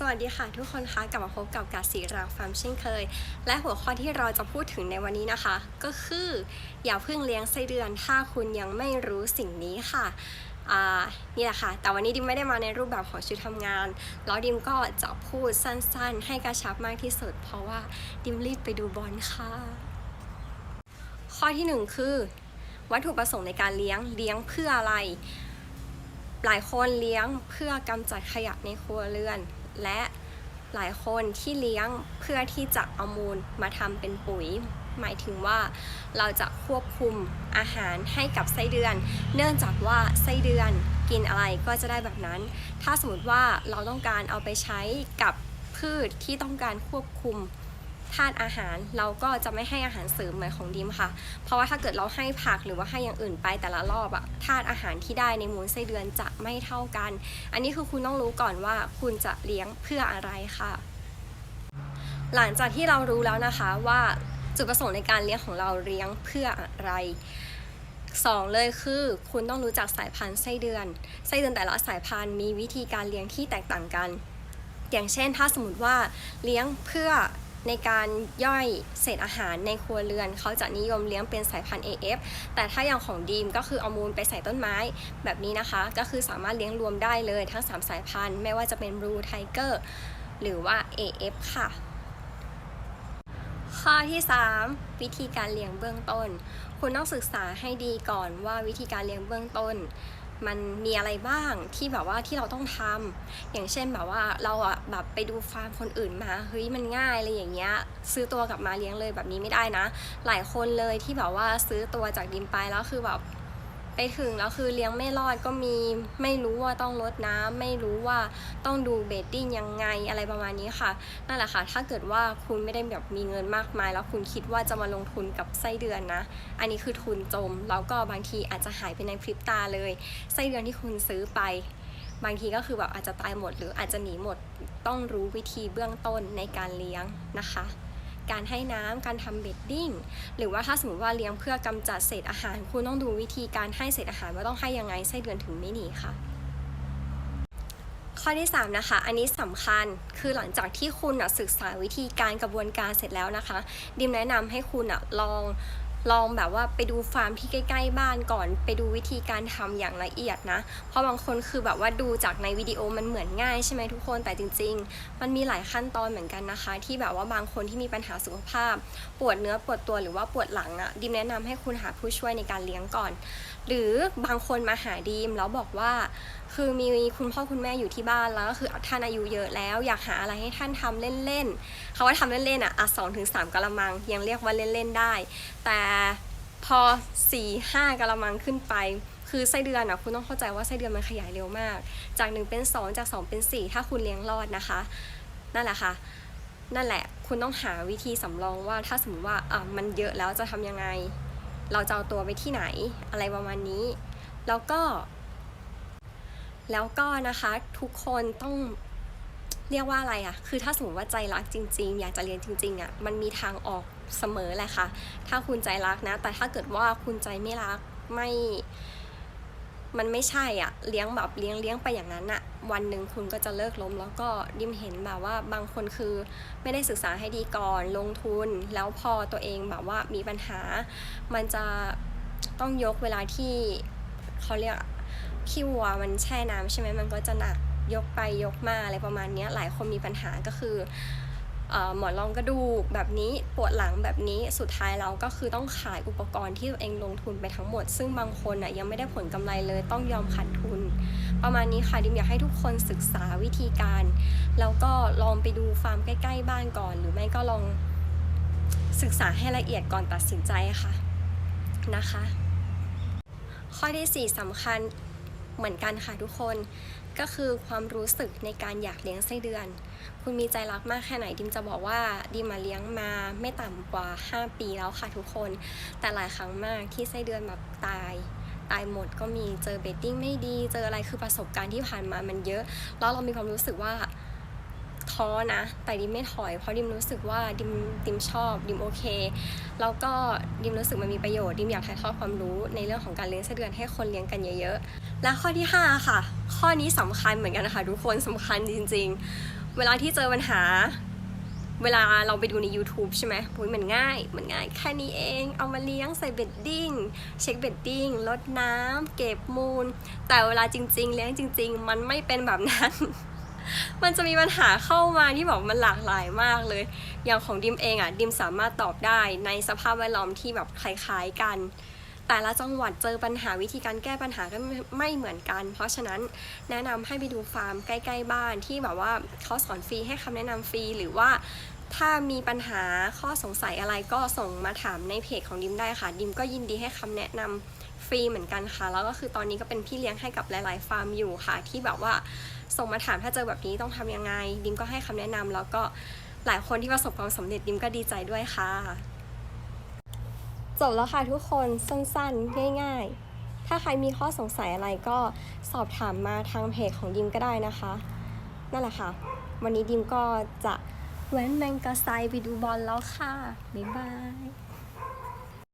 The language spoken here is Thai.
สวัสดีค่ะทุกคนคะกลับมาพบกับกาสีรางฟาร์มเช่นเคย และหัวข้อที่เราจะพูดถึงในวันนี้นะคะ ก็คืออย่าเพิ่งเลี้ยงไส้เดือน ถ้าคุณยังไม่รู้สิ่งนี้ค่ะนี่แหละค่ะ แต่วันนี้ดิมไม่ได้มาในรูปแบบของชุดทำงาน แล้วดิมก็จะพูดสั้นๆ ให้กระชับมากที่สุด เพราะว่าดิมรีบไปดูบอลค่ะ ข้อที่หนึ่งคือ วัตถุประสงค์ในการเลี้ยงเลี้ยงเพื่ออะไร หลายคนเลี้ยงเพื่อกำจัดขยะในครัวเรือน และหลายคนที่เลี้ยงเพื่อที่จะเอามูลมาทำเป็นปุ๋ย หมายถึงว่าเราจะควบคุมอาหารให้กับไส้เดือน เนื่องจากว่าไส้เดือนกินอะไรก็จะได้แบบนั้น ถ้าสมมติว่าเราต้องการเอาไปใช้กับพืชที่ต้องการควบคุม ธาตุอาหารเราก็จะไม่ให้อาหารเสริมเหมือนของดิมค่ะ เพราะว่าถ้าเกิดเราให้ผักหรือว่าให้อย่างอื่นไปแต่ละรอบอะธาตุอาหารที่ได้ในมูลไส้เดือนจะไม่เท่ากัน อันนี้คือคุณต้องรู้ก่อนว่าคุณจะเลี้ยงเพื่ออะไรค่ะ หลังจากที่เรารู้แล้วนะคะว่าจุดประสงค์ในการเลี้ยงของเราเลี้ยงเพื่ออะไรสองเลยคือคุณต้องรู้จักสายพันธุ์ไส้เดือน ไส้เดือนแต่ละสายพันธุ์มีวิธีการเลี้ยงที่แตกต่างกัน อย่างเช่นถ้าสมมติว่าเลี้ยงเพื่อ ในการย่อยเศษอาหารในครัวเรือน เขาจะนิยมเลี้ยงเป็นสายพันธุ์ AF แต่ถ้าอย่างของดีมก็คือเอามูลไปใส่ต้นไม้แบบนี้นะคะ ก็คือสามารถเลี้ยงรวมได้เลยทั้ง 3 สายพันธุ์ ไม่ว่าจะเป็น Blue Tiger หรือว่า AF ค่ะ ข้อที่ 3 วิธีการเลี้ยงเบื้องต้น คุณต้องศึกษาให้ดีก่อนว่าวิธีการเลี้ยงเบื้องต้น มันมีอะไรบ้างที่แบบว่าที่เราต้องทำอย่างเช่นแบบว่าเราอะแบบไปดูฟาร์มคนอื่นมาเฮ้ยมันง่ายอะไรอย่างเงี้ยซื้อตัวกลับมาเลี้ยงเลยแบบนี้ไม่ได้นะ หลายคนเลยที่แบบว่าซื้อตัวจากดิมไปแล้วคือแบบ ไปถึงแล้วคือเลี้ยงไม่รอดก็มีไม่รู้ว่าต้องลดน้ำไม่รู้ว่าต้องดูเบดดิ้งยังไงอะไรประมาณนี้ค่ะนั่นแหละค่ะ ถ้าเกิดว่าคุณไม่ได้แบบมีเงินมากมาย แล้วคุณคิดว่าจะมาลงทุนกับไส้เดือนนะ อันนี้คือทุนจม แล้วก็บางทีอาจจะหายไปในพริบตาเลยไส้เดือนที่คุณซื้อไปบางทีก็คือแบบอาจจะตายหมดหรืออาจจะหนีหมดต้องรู้วิธีเบื้องต้นในการเลี้ยงนะคะ การให้น้ำการทำเบดดิ้ง หรือว่าถ้าสมมติว่าเลี้ยงเพื่อกำจัดเศษอาหาร คุณต้องดูวิธีการให้เศษอาหารว่าต้องให้ยังไงไส้เดือนถึงไม่หนีค่ะ ข้อที่3นะคะ อันนี้สำคัญคือหลังจากที่คุณศึกษาวิธีการกระบวนการเสร็จแล้วนะคะ ดิมแนะนำให้คุณลอง ลองแบบว่าไปดูฟาร์มที่ใกล้ ๆ บ้านก่อน ไปดูวิธีการทำอย่างละเอียดนะ เพราะบางคนคือแบบว่าดูจากในวิดีโอมันเหมือนง่ายใช่ไหมทุกคนแต่จริง ๆ มันมีหลายขั้นตอนเหมือนกันนะคะ ที่แบบว่าบางคนที่มีปัญหาสุขภาพ ปวดเนื้อปวดตัวหรือว่าปวดหลังอะ่ะดิมแนะนำให้คุณหาผู้ช่วยในการเลี้ยงก่อน หรือบางคนมาหาดีมแล้วบอกว่าคือมีคุณพ่อคุณแม่อยู่ที่บ้านแล้วก็คือท่านอายุเยอะแล้ว อยากหาอะไรให้ท่านทำเล่นๆเขาว่าทำเล่นๆอะอะสองถึงสามกะละมังยังเรียกว่าเล่นๆได้ แต่พอสี่ห้ากะละมังขึ้นไป คือไส้เดือนอะคุณต้องเข้าใจว่าไส้เดือนมันขยายเร็วมาก จากหนึ่งเป็นสองจากสองเป็นสี่ถ้าคุณเลี้ยงรอดนะคะ นั่นแหละค่ะ นั่นแหละคุณต้องหาวิธีสำรองว่าถ้าสมมติว่าอะมันเยอะแล้วจะทำยังไง เราจะเอาตัวไปที่ไหนอะไรประมาณนี้ แล้วก็ แล้วก็นะคะทุกคนต้อง เรียกว่าอะไรอะคือถ้าสมมติว่าใจรักจริง ๆ อยากจะเรียนจริงๆอะมันมีทางออกเสมอแหละค่ะ ถ้าคุณใจรักนะ แต่ถ้าเกิดว่าคุณใจไม่รักไม่ มันไม่ใช่อะเลี้ยงแบบเลี้ยงเลี้ยงไปอย่างนั้นอะวันหนึ่งคุณก็จะเลิกล้ม แล้วก็ดิมเห็นแบบว่าบางคนคือไม่ได้ศึกษาให้ดีก่อนลงทุน แล้วพอตัวเองแบบว่ามีปัญหา มันจะต้องยกเวลาที่เขาเรียกขี้วัวมันแช่น้ำใช่ไหมมันก็จะหนัก ยกไปยกมาอะไรประมาณนี้หลายคนมีปัญหาก็คือหมอนรองกระดูกแบบนี้ปวดหลังแบบนี้สุดท้ายเราก็คือต้องขายอุปกรณ์ที่ตัวเองลงทุนไปทั้งหมด ซึ่งบางคนอะยังไม่ได้ผลกำไรเลยต้องยอมขาดทุน ประมาณนี้ค่ะดิมอยากให้ทุกคนศึกษาวิธีการ แล้วก็ลองไปดูฟาร์มใกล้ ๆ บ้านก่อน หรือไม่ก็ลองศึกษาให้ละเอียดก่อนตัดสินใจค่ะนะคะ ข้อที่ 4สำคัญเหมือนกันค่ะทุกคน ก็คือความรู้สึกในการอยากเลี้ยงไส้เดือน คุณมีใจรักมากแค่ไหนดิมจะบอกว่าดิมมาเลี้ยงมาไม่ต่ำกว่า 5 ปีแล้วค่ะทุกคน แต่หลายครั้งมากที่ไส้เดือนแบบตายตายหมดก็มีเจอเบตติ้งไม่ดี เจออะไรคือประสบการณ์ที่ผ่านมามันเยอะ แล้วเรามีความรู้สึกว่า ท้อนะ แต่ดิมไม่ถอย เพราะดิมรู้สึกว่าดิมดิมชอบดิมโอเค แล้วก็ดิมรู้สึกมันมีประโยชน์ดิมอยากถ่ายทอดความรู้ในเรื่องของการเลี้ยงไส้เดือนให้คนเลี้ยงกันเยอะๆ และข้อที่ 5 ค่ะ ข้อนี้สำคัญเหมือนกันนะคะทุกคนสำคัญจริง ๆ เวลาที่เจอปัญหา เวลาเราไปดูใน YouTube ใช่ไหมปุ้ยมันง่ายมันง่ายแค่นี้เอง เอามาเลี้ยงใส่เบ็ดดิ้งเช็คเบ็ดดิ้งลดน้ำเก็บมูล แต่เวลาจริง ๆ เลี้ยงจริง ๆ มันไม่เป็นแบบนั้น มันจะมีปัญหาเข้ามาที่บอกมันหลากหลายมากเลย อย่างของดิมเองอะดิมสามารถตอบได้ในสภาพแวดล้อมที่แบบคล้ายๆกัน แต่ละจังหวัดเจอปัญหาวิธีการแก้ปัญหาก็ไม่เหมือนกัน เพราะฉะนั้นแนะนำให้ไปดูฟาร์มใกล้ ๆ บ้านที่แบบว่าเขาสอนฟรีให้คำแนะนำฟรีหรือว่าถ้ามีปัญหาข้อสงสัยอะไรก็ส่งมาถามในเพจของดิมได้ค่ะ ดิมก็ยินดีให้คำแนะนำ ฟรีเหมือนกันค่ะ แล้วก็คือตอนนี้ก็เป็นพี่เลี้ยงให้กับหลาย ๆ ฟาร์มอยู่ค่ะ ที่แบบว่าส่งมาถามถ้าเจอแบบนี้ต้องทำยังไง ดิมก็ให้คำแนะนำแล้วก็หลายคนที่ประสบความสำเร็จดิมก็ดีใจด้วยค่ะจบแล้วค่ะทุกคนสั้นๆ ง่าย ๆ ถ้าใครมีข้อสงสัยอะไรก็สอบถามมาทางเพจของดิมก็ได้นะคะ นั่นแหละค่ะ วันนี้ดิมก็จะแว้นแมงกะไซไปดูบอลแล้วค่ะ บ๊ายบาย